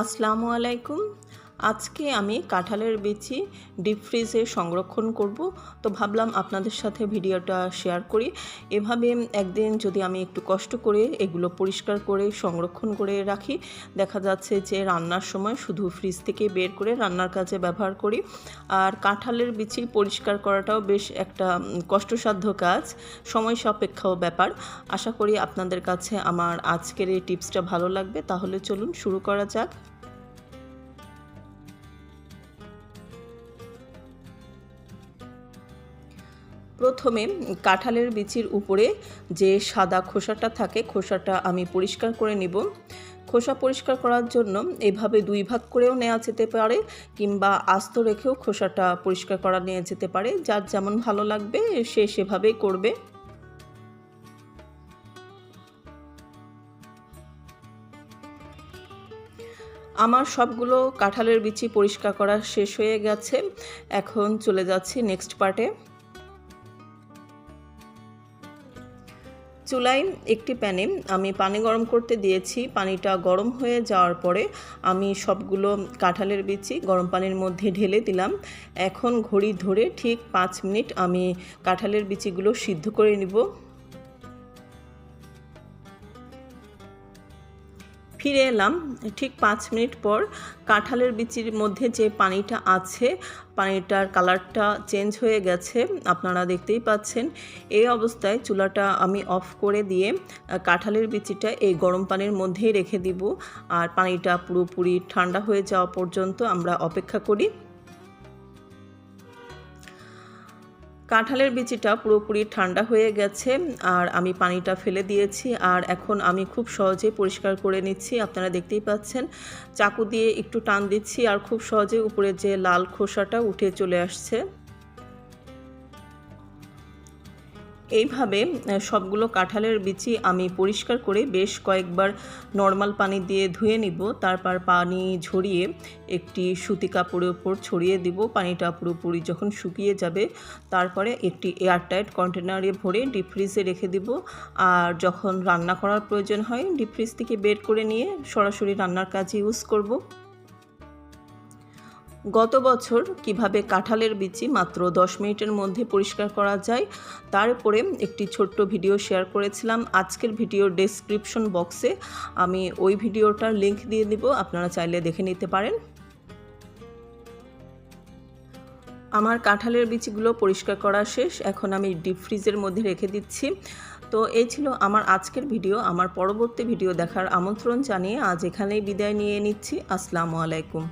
আসসালামু আলাইকুম। আজকে আমি কাঁঠালের বিচি ডিপ ফ্রিজে সংরক্ষণ করব। তো ভাবলাম আপনাদের সাথে ভিডিওটা শেয়ার করি। এভাবে একদিন যদি আমি একটু কষ্ট করে এগুলো পরিষ্কার করে, সংরক্ষণ করে রাখি, দেখা যাচ্ছে যে রান্নার সময় শুধু ফ্রিজ থেকে বের করে রান্নার কাজে ব্যবহার করি। আর কাঁঠালের বিচি পরিষ্কার করাটাও বেশ একটা কষ্টসাধ্য কাজ, সময় সাপেক্ষও ব্যাপার। আশা করি আপনাদের কাছে আমার আজকের এই টিপসটা ভালো লাগবে। তাহলে চলুন শুরু করা যাক। প্রথমে কাঁঠালের বিচির উপরে যে সাদা খোসাটা থাকে, খোসাটা আমি পরিষ্কার করে নিব। খোসা পরিষ্কার করার জন্য এভাবে দুই ভাগ করেও নেওয়া যেতে পারে, কিংবা আস্ত রেখেও খোসাটা পরিষ্কার করা নিয়ে যেতে পারে। যার যেমন ভালো লাগবে, সে সেভাবেই করবে। আমার সবগুলো কাঁঠালের বিচি পরিষ্কার করা শেষ হয়ে গেছে। এখন চলে যাচ্ছি নেক্সট পার্টে চুলায় একটি প্যানে আমি পানি গরম করতে দিয়েছি। পানিটা গরম হয়ে যাওয়ার পরে আমি সবগুলো কাঁঠালের বিচি গরম পানির মধ্যে ঢেলে দিলাম। এখন ঘড়ি ধরে ঠিক পাঁচ মিনিট আমি কাঁঠালের বিচিগুলো সিদ্ধ করে নিব। ফিরে এলাম। ঠিক পাঁচ মিনিট পর কাঁঠালের বিচির মধ্যে যে পানিটা আছে, পানিটার কালারটা চেঞ্জ হয়ে গেছে, আপনারা দেখতেই পাচ্ছেন। এই অবস্থায় চুলাটা আমি অফ করে দিয়ে কাঁঠালের বিচিটা এই গরম পানির মধ্যেই রেখে দিব। আর পানিটা পুরোপুরি ঠান্ডা হয়ে যাওয়া পর্যন্ত আমরা অপেক্ষা করি। কাঁঠালের বিচিটা পুরোপুরি ঠান্ডা হয়ে গেছে, আর আমি পানিটা ফেলে দিয়েছি, আর এখন আমি খুব সহজে পরিষ্কার করে নিচ্ছি, আপনারা দেখতেই পাচ্ছেন। চাকু দিয়ে একটু টান দিচ্ছি, আর খুব সহজে উপরে যে লাল খোসাটা উঠে চলে আসছে। এইভাবে সবগুলো কাঁঠালের বিচি আমি পরিষ্কার করে বেশ কয়েকবার নর্মাল পানি দিয়ে ধুয়ে নিব। তারপর পানি ঝরিয়ে একটি সুতি কাপড়ের উপর ছড়িয়ে দিব। পানিটা পুরোপুরি যখন শুকিয়ে যাবে, তারপরে একটি এয়ারটাইট কন্টেনারে ভরে ডিপ ফ্রিজে রেখে দিব। আর যখন রান্না করার প্রয়োজন হয়, ডিপ ফ্রিজ থেকে বের করে নিয়ে সরাসরি রান্নার কাজে ইউজ করব। গত বছর কীভাবে কাঁঠালের বিচি মাত্র দশ মিনিটের মধ্যে পরিষ্কার করা যায়, তার উপরে একটি ছোট্ট ভিডিও শেয়ার করেছিলাম। আজকের ভিডিওর ডেসক্রিপশন বক্সে আমি ওই ভিডিওটার লিংক দিয়ে দিব, আপনারা চাইলে দেখে নিতে পারেন। আমার কাঁঠালের বিচিগুলো পরিষ্কার করা শেষ, এখন আমি ডিপ ফ্রিজের মধ্যে রেখে দিচ্ছি। তো এই ছিল আমার আজকের ভিডিও। আমার পরবর্তী ভিডিও দেখার আমন্ত্রণ জানিয়ে আজ এখানেই বিদায় নিয়ে নিচ্ছি। আসসালামু আলাইকুম।